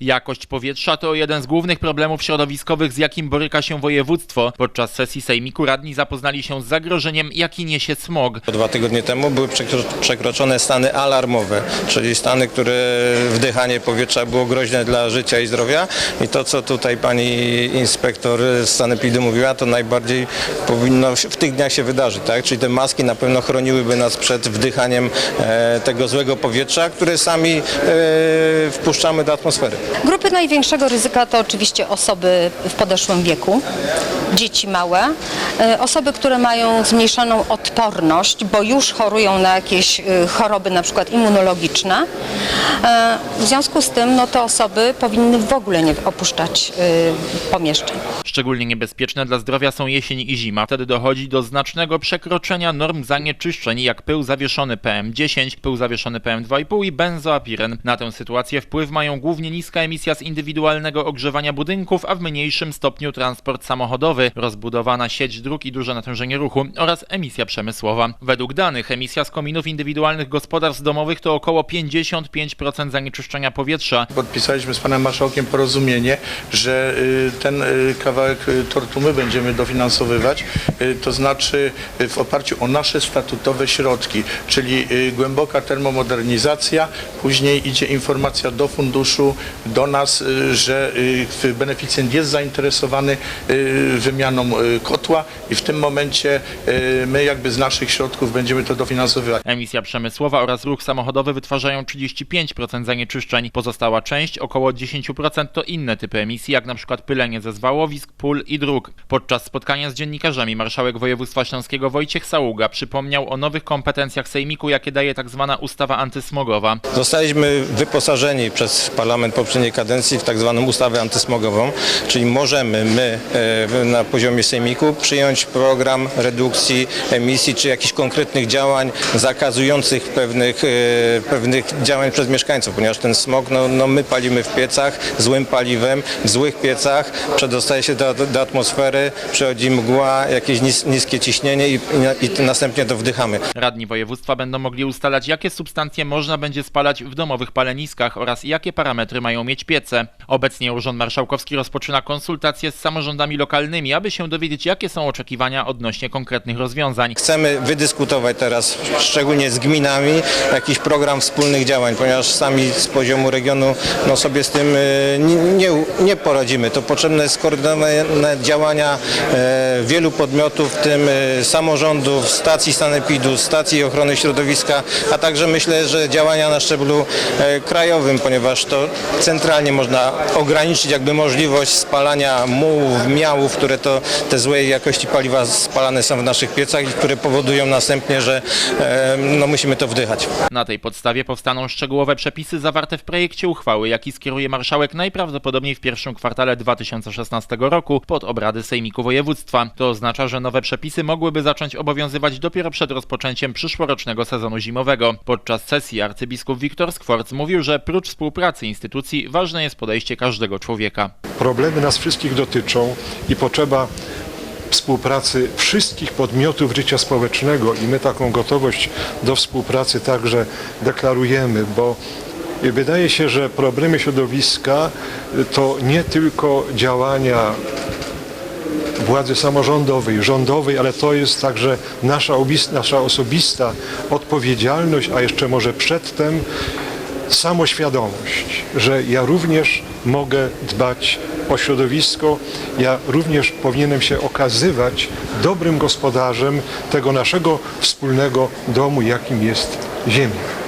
Jakość powietrza to jeden z głównych problemów środowiskowych, z jakim boryka się województwo. Podczas sesji sejmiku radni zapoznali się z zagrożeniem, jaki niesie smog. Dwa tygodnie temu były przekro- przekroczone stany alarmowe, czyli stany, które wdychanie powietrza było groźne dla życia i zdrowia. I to, co tutaj pani inspektor z sanepidu mówiła, to najbardziej powinno w tych dniach się wydarzyć. Tak? Czyli te maski na pewno chroniłyby nas przed wdychaniem e, tego złego powietrza, które sami e, wpuszczamy do atmosfery. Grupy największego ryzyka to oczywiście osoby w podeszłym wieku, dzieci małe, e, osoby, które mają zmniejszoną odporność, bo już chorują na jakieś e, choroby na przykład immunologiczne. E, W związku z tym no, te osoby powinny w ogóle nie opuszczać pomieszczeń. Szczególnie niebezpieczne dla zdrowia są jesień i zima. Wtedy dochodzi do znacznego przekroczenia norm zanieczyszczeń, jak pył zawieszony PM10, pył zawieszony PM2,5 i benzoapiren. Na tę sytuację wpływ mają głównie niska emisja z indywidualnego ogrzewania budynków, a w mniejszym stopniu transport samochodowy, rozbudowana sieć dróg i duże natężenie ruchu oraz emisja przemysłowa. Według danych emisja z kominów indywidualnych gospodarstw domowych to około 55% zanieczyszczenia powietrza. Podpisaliśmy z panem marszałkiem porozumienie, że y, ten y, kawałek y, tortu my będziemy dofinansowywać, y, to znaczy y, w oparciu o nasze statutowe środki, czyli głęboka termomodernizacja, później idzie informacja do funduszu, do nas, że beneficjent jest zainteresowany wymianą kotła i w tym momencie my jakby z naszych środków będziemy to dofinansowywać. Emisja przemysłowa oraz ruch samochodowy wytwarzają 35% zanieczyszczeń. Pozostała część, około 10% to inne typy emisji, jak na przykład pylenie ze zwałowisk, pól i dróg. Podczas spotkania z dziennikarzami marszałek województwa śląskiego Wojciech Saługa przypomniał o nowych kompetencjach sejmiku, jakie daje tak zwana ustawa antysmogowa. Zostaliśmy wyposażeni przez parlament poprzedniej kadencji w tak zwaną ustawę antysmogową, czyli możemy my e, na poziomie sejmiku przyjąć program redukcji emisji czy jakichś konkretnych działań zakazujących pewnych, e, pewnych działań przez mieszkańców, ponieważ ten smog, no, no my palimy w piecach złym paliwem, w złych piecach, przedostaje się do, do atmosfery, przychodzi mgła, jakieś nis, niskie ciśnienie i, i, i następnie to wdychamy. Radni województwa będą mogli ustalać, jakie substancje można będzie spalać w domowych paleniskach oraz jakie parametry mają mieć piece. Obecnie Urząd Marszałkowski rozpoczyna konsultacje z samorządami lokalnymi, aby się dowiedzieć, jakie są oczekiwania odnośnie konkretnych rozwiązań. Chcemy wydyskutować teraz, szczególnie z gminami, jakiś program wspólnych działań, ponieważ sami z poziomu regionu no sobie z tym nie, nie, nie poradzimy. To potrzebne jest skoordynowane działania e, wielu podmiotów, w tym e, samorządów, stacji sanepidu, stacji ochrony środowiska, a także myślę, że działania na szczeblu e, krajowym, ponieważ to centralnie można ograniczyć jakby możliwość spalania mułów, miałów, które to te złej jakości paliwa spalane są w naszych piecach i które powodują następnie, że no, musimy to wdychać. Na tej podstawie powstaną szczegółowe przepisy zawarte w projekcie uchwały, jaki skieruje marszałek najprawdopodobniej w pierwszym kwartale 2016 roku pod obrady Sejmiku Województwa. To oznacza, że nowe przepisy mogłyby zacząć obowiązywać dopiero przed rozpoczęciem przyszłorocznego sezonu zimowego. Podczas sesji arcybiskup Wiktor Skworc mówił, że prócz współpracy instytucji ważne jest podejście każdego człowieka. Problemy nas wszystkich dotyczą i potrzeba współpracy wszystkich podmiotów życia społecznego i my taką gotowość do współpracy także deklarujemy, bo wydaje się, że problemy środowiska to nie tylko działania władzy samorządowej, rządowej, ale to jest także nasza, nasza osobista odpowiedzialność, a jeszcze może przedtem samoświadomość, że ja również mogę dbać o środowisko, ja również powinienem się okazywać dobrym gospodarzem tego naszego wspólnego domu, jakim jest Ziemia.